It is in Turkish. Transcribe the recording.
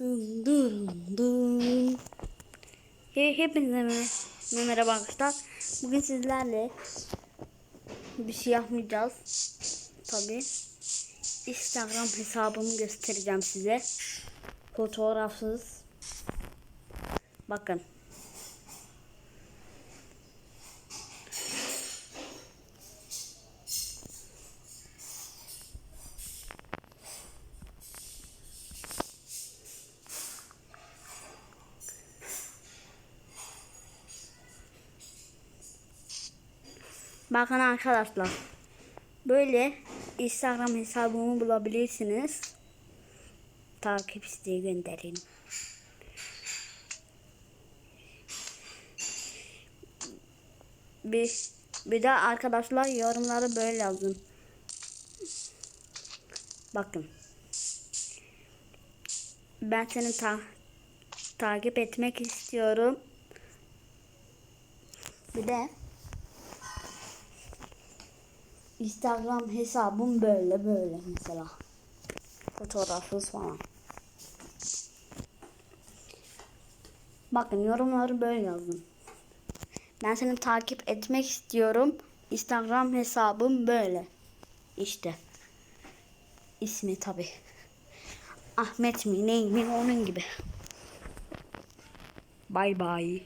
Dın dın dın. He, hepinize mer- merhaba arkadaşlar. Bugün sizlerle bir şey yapmayacağız. Tabi. Instagram hesabımı göstereceğim size. Fotoğrafsız. Bakın. Bakın arkadaşlar. Böyle Instagram hesabımı bulabilirsiniz. Takip isteği gönderin. Bir, bir de arkadaşlar yorumları böyle yazın. Bakın. Ben seni ta takip etmek istiyorum. Bir de Instagram hesabım böyle böyle mesela. Fotoğrafsız falan. Bakın yorumları böyle yazın. Ben seni takip etmek istiyorum. Instagram hesabım böyle. İşte. İsmi tabi. Ahmet mi ney mi onun gibi. Bay bay.